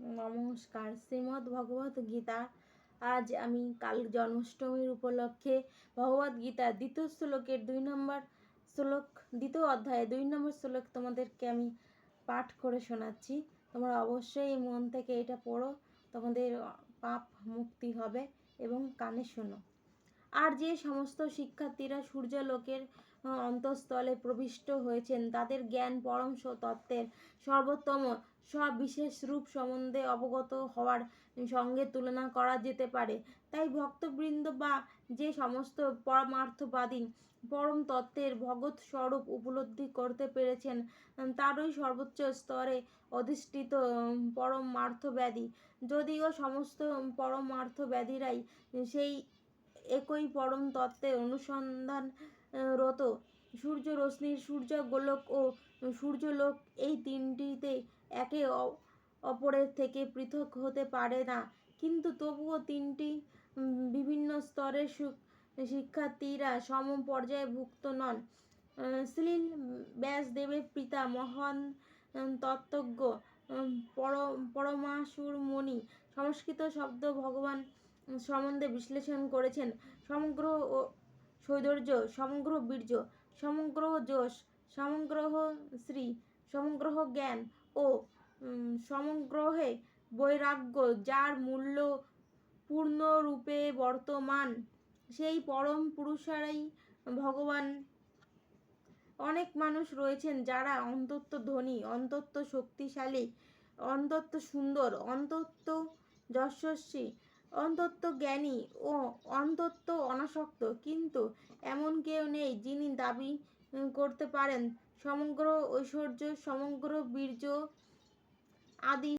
নমস্কার। শ্রীমদ্ ভগবত গীতা। আজ আমি কাল জন্মাষ্টমীর উপলক্ষে ভগবত গীতা দ্বিতীয় শ্লোকের দুই নম্বর শ্লোক, দ্বিতীয় অধ্যায়ে দুই নম্বর শ্লোক তোমাদেরকে আমি পাঠ করে শোনাচ্ছি। তোমরা অবশ্যই মন থেকে এটা পড়ো, তোমাদের পাপ মুক্তি হবে এবং কানে শোনো। আর যে সমস্ত শিক্ষার্থীরা সূর্যলোকের অন্তঃস্থলে প্রবিষ্ট হয়েছেন তাদের জ্ঞান পরম তত্ত্বের সর্বোত্তম সবিশেষ রূপ সম্বন্ধে অবগত হওয়ার সঙ্গে তুলনা করা যেতে পারে। তাই ভক্তবৃন্দ বা যে সমস্ত পরমার্থবাদী পরম তত্ত্বের ভগৎ স্বরূপ উপলব্ধি করতে পেরেছেন তারই সর্বোচ্চ স্তরে অধিষ্ঠিত উম, পরমার্থব্যাধি যদিও সমস্ত পরমার্থব্যাধীরাই সেই একই পরম তত্ত্বের অনুসন্ধান রত সূর্য রশ্মির সূর্য গোলক ও সূর্যলোক এই তিনটিতে একে অপরের থেকে পৃথক হতে পারে না। কিন্তু তবুও তিনটি বিভিন্ন স্তরের শিক্ষার্থীরা সম পর্যায়ভুক্ত নন। আহ, শ্রীল ব্যাসদেবের পিতা মহান তত্ত্বজ্ঞ উম, পর পরমাসুর মণি সংস্কৃত শব্দ ভগবান সম্বন্ধে বিশ্লেষণ করেছেন। সমগ্র ও সৌন্দর্য, সমগ্র বীর্য, সমগ্র যশ, সমগ্র শ্রী, সমগ্র জ্ঞান ও সমগ্রহে বৈরাগ্য যার মূল্য পূর্ণরূপে বর্তমান, সেই পরম পুরুষারাই ভগবান। অনেক মানুষ রয়েছেন যারা অন্তত ধনী, অন্তত শক্তিশালী, অন্তত সুন্দর, অন্তত যশস্বী অন্তত জ্ঞানী ও অন্তত অনাসক্ত। কিন্তু এমন কেউ নেই যিনি দাবি করতে পারেন। সমগ্র ঐশ্বর্য, সমগ্র বীর্য আদি